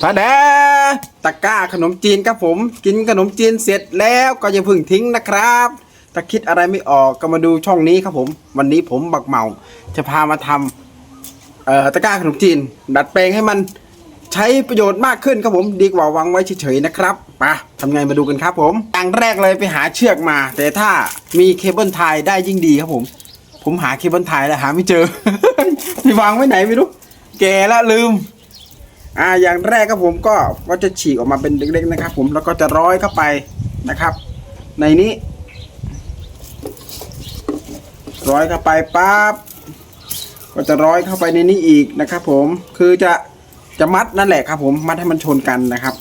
พระแดตะกร้าขนมจีนครับผม กินขนมจีนเสร็จแล้วก็อย่าเพึ่งทิ้งนะครับ ถ้าคิดอะไรไม่ออกก็มาดูช่องนี้ครับผม วันนี้ผมบักเหมา จะพามาทำเอ่อตะกร้าขนมจีน ดัดแปลงให้มันใช้ประโยชน์มากขึ้นครับผมดีกว่าวางไว้เฉยๆนะครับมาทำไงมาดูกันครับผมอย่างแรกเลยไปหาเชือกมา แต่ถ้ามีเคเบิลไทยได้ยิ่งดีครับผม ผมหาเคเบิลไทยแล้วหาไม่เจอไปวางไว้ไหนไม่รู้แกล้วลืม อ่าอย่างแรกครับผมก็ก็จะฉีกออกมาเป็นเล็กๆนะครับ ผมแล้วก็จะร้อยเข้าไปนะครับ ในนี้ ร้อยเข้าไปปั๊บก็จะร้อยเข้าไปในนี้อีกนะครับ ผมคือจะจะมัดนั่นแหละครับ ผมมัดให้มันชนกันนะครับ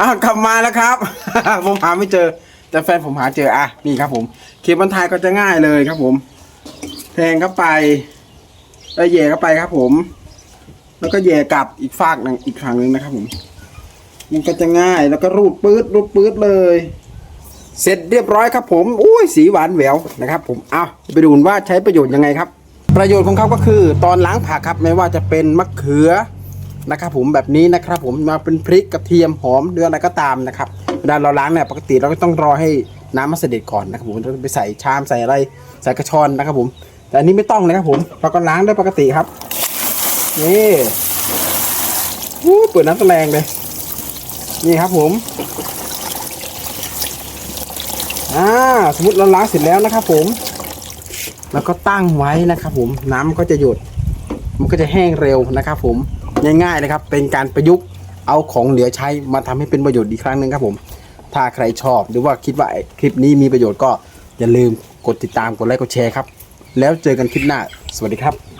อ้าวกลับมาแล้วครับ ผมหาไม่เจอ แต่แฟนผมหาเจออะนี่ครับ ผมเคบันทายก็จะง่ายเลยครับ ผมแทงเข้าไปแล้วแย่เข้าไปครับ ผม แล้วก็แย่กลับอีกฝากหนึ่งอีกครั้งหนึ่งนะครับผม มันก็จะง่ายแล้วก็รูดปื๊ดรูดปื๊ดเลย เสร็จเรียบร้อยครับผมอุ้ยสีหวานแหววนะครับ ผมเอาไปดูว่าใช้ประโยชน์ยังไงครับ ประโยชน์ของเขาก็คือ ตอนล้างผักครับไม่ว่าจะเป็นมะเขือนะครับผมแบบนี้นะครับผมมาเป็นพริกกระเทียมหอมหรืออะไรก็ตามนะครับเวลาเราล้างเนี่ยปกติเราก็ต้องรอให้น้ำมันเสด็จก่อนนะครับผมเราไปใส่ชามใส่อะไรใส่กระชอนนะครับผม แต่อันนี้ไม่ต้องเลยครับผมเราก็ล้างได้ปกติครับ นี่วู้เปิดน้ำแรงเลย นี่ครับผมอ่าสมมติเราล้างเสร็จแล้วนะครับผม แล้วก็ตั้งไว้นะครับผมน้ำมันก็จะหยด มันก็จะแห้งเร็วนะครับผมง่ายๆนะครับ เป็นการประยุกต์เอาของเหลือใช้มาทำให้เป็นประโยชน์อีกครั้งหนึ่งครับผม ถ้าใครชอบหรือว่าคิดว่าคลิปนี้มีประโยชน์ก็อย่าลืมกดติดตามกดไลค์กดแชร์ครับ แล้วเจอกันคลิปหน้า สวัสดีครับ